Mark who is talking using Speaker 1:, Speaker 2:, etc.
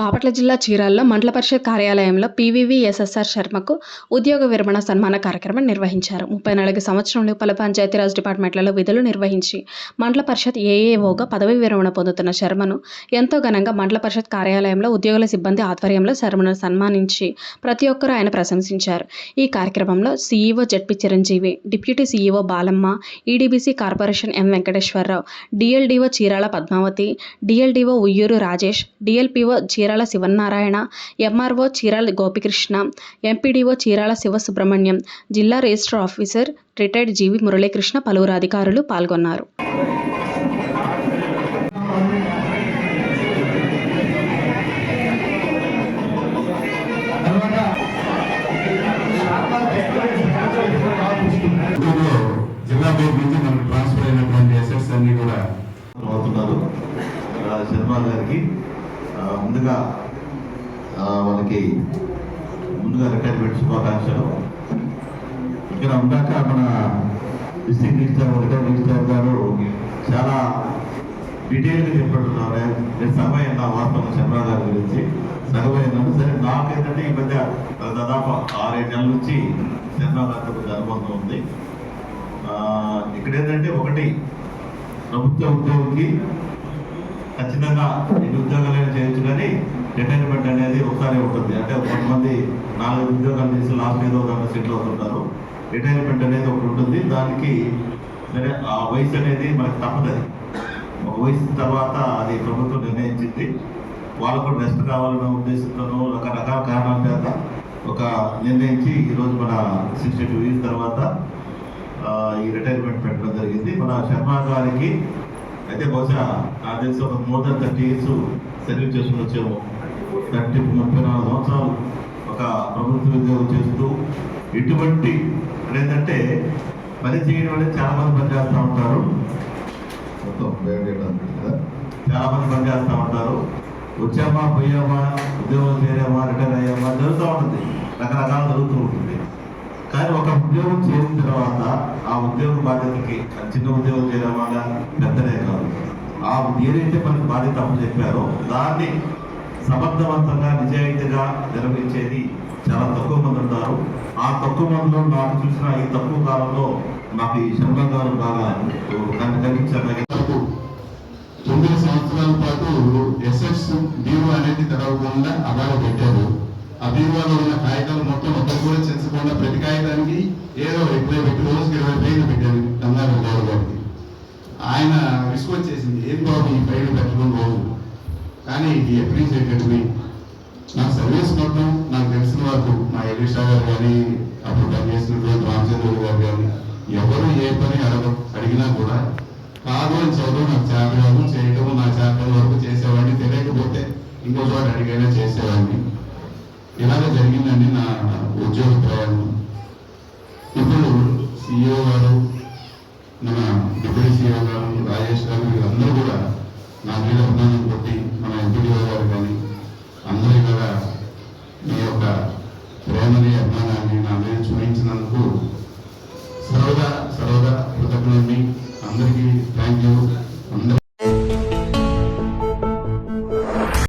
Speaker 1: బాపట్ల జిల్లా చీరాల్లో మండల పరిషత్ కార్యాలయంలో పీవీవీఎస్ఎస్ఆర్ శర్మకు ఉద్యోగ విరమణ సన్మాన కార్యక్రమం నిర్వహించారు. ముప్పై నాలుగు సంవత్సరంలో పలు పంచాయతీరాజ్ డిపార్ట్మెంట్లలో విధులు నిర్వహించి మండల పరిషత్ ఏఏఓగా పదవి విరమణ పొందుతున్న శర్మను ఎంతో ఘనంగా మండల పరిషత్ కార్యాలయంలో ఉద్యోగుల సిబ్బంది ఆధ్వర్యంలో శర్మను సన్మానించి ప్రతి ఒక్కరూ ఆయన ప్రశంసించారు. ఈ కార్యక్రమంలో CEO ZP Chiranjeevi deputy CEO Balamma EDBC corporation M Venkateswararao DLDO Chirala Padmavathi DLDO Uyyuru Rajesh DLPO Chirala Sivanarayana MRO Chirala Gopikrishna MPDO Chirala Siva Subrahmanyam జిల్లా register officer retired GV Muralikrishna పలువురు అధికారులు పాల్గొన్నారు.
Speaker 2: జిల్లా board నుంచి మనకు transfer అయినటువంటి assets అన్ని కూడా
Speaker 3: అవుతున్నారు. శర్మ గారికి ముందుగా వాళ్ళకి ముందుగా రిటైర్మెంట్ శుభాకాంక్షలు. ఇక్కడ ఉన్నాక మన డిస్ట్రిక్ట్ రిజిస్టర్ రిటైర్ రిజిస్టర్ గారు చాలా డీటెయిల్గా చెప్పబడుతున్నారు. నేను సమయం నా వాస్తవం శర్మ గారి గురించి. సగమైనాను సరే నాకేంటంటే ఈ మధ్య దాదాపు ఆరేడు నెలల నుంచి శర్మ గారితో కొంచెం అనుబంధం ఉంది. ఇక్కడ ఏంటంటే ఒకటి ప్రభుత్వ ఉద్యోగికి ఖచ్చితంగా ఎన్ని ఉద్యోగాలైనా చేయొచ్చు కానీ రిటైర్మెంట్ అనేది ఒకసారి ఉంటుంది. అంటే కొంతమంది నాలుగు ఉద్యోగాలు చేసి లాస్ట్ ఏదో ఒక సెటిల్ అవుతుంటారు. రిటైర్మెంట్ అనేది ఒకటి ఉంటుంది. దానికి సరే ఆ వయసు అనేది మనకు తప్పదది ఒక వయసు తర్వాత అది ప్రభుత్వం నిర్ణయించింది. వాళ్ళకు రెస్ట్ కావాలనే ఉద్దేశంతోనూ రకరకాల కారణాల చేత ఒక నిర్ణయించి ఈరోజు మన సిక్స్టీ టూ ఇయర్స్ తర్వాత ఈ రిటైర్మెంట్ పెట్టడం జరిగింది. మన శర్మ గారికి అయితే బహుశా నాకు తెలిసి ఒక more than thirty years service చేసుకుని వచ్చాము. థర్టీ ముప్పై నాలుగు సంవత్సరాలు ఒక ప్రభుత్వ ఉద్యోగం చేస్తూ ఇటువంటి ఏంటంటే పని చేయడం అనేది చాలా మంది పని చేస్తూ ఉంటారు. మొత్తం కదా. చాలా మంది పని చేస్తూ ఉంటారు. వచ్చామా పోయామా ఉద్యోగం చేరామా రిటైర్ అయ్యామా జరుగుతూ ఉంటుంది. రకరకాలు జరుగుతూ ఉంటుంది. కానీ ఒక ఉద్యోగం చేసిన తర్వాత ఆ ఉద్యోగ బాధ్యతకి చిన్న ఉద్యోగం వల్ల పెద్దనే కాదు. ఆ ఏదైతే మనకి బాధ్యత అప్పు చెప్పారో దాన్ని సమర్థవంతంగా నిజాయితీగా నిర్వహించేది చాలా తక్కువ మంది ఉంటారు ఆ తక్కువ మందిలో నాకు చూసిన ఈ తక్కువ కాలంలో నాకు ఈ శంకర్ గారు బాగా కనిపించారు.
Speaker 2: తొమ్మిది సంవత్సరాల పాటు ఎస్ఎస్ బీరో అనేది తెరవకుండా అలాగే పెట్టారు. ఆ ఉన్న కాగితాలు మొత్తం ఒకరు కూడా చెంచకుండా ప్రతి కాగితానికి ఏదో ఇప్పుడే పెట్టి రోజుకి ఇరవై పేర్లు పెట్టారు అన్నారు గౌరవ గారికి. ఆయన విసుకొచ్చేసింది ఏం బాబు ఈ ఫైల్ పెట్టడం రోజు కానీ ఇది అప్రిషియేటెడ్ మీ నా సర్వీస్ మొత్తం నాకు తెలిసిన వరకు మా ఎలీషా గారు కానీ అప్పుడు పనిచేసినటువంటి రామచంద్రుడు గారు కానీ ఎవరు ఏ పని అడగ అడిగినా కూడా కాదు అని చదువు నాకు చేతగాదు చేయటం నా చేత వరకు చేసేవాడిని తెలియకపోతే ఇంకో చోట అడిగైనా చేసేవాడిని. ఇలాగే జరిగిందండి నా ఉద్యోగ ప్రయాణం. ఇప్పుడు సిఇఓ గారు మన డిప్యూటీ సిఇఓ గారు రాజేష్ గారు వీళ్ళందరూ కూడా నా మీద అభిమానం కొట్టి మన ఎంపీడీఓ గారు కానీ అందరూ కూడా మీ యొక్క ప్రేమని అభిమానాన్ని నా మీద చూపించినందుకు సర్వదా సర్వదా కృతజ్ఞ అందరికీ థ్యాంక్ యూ అందరూ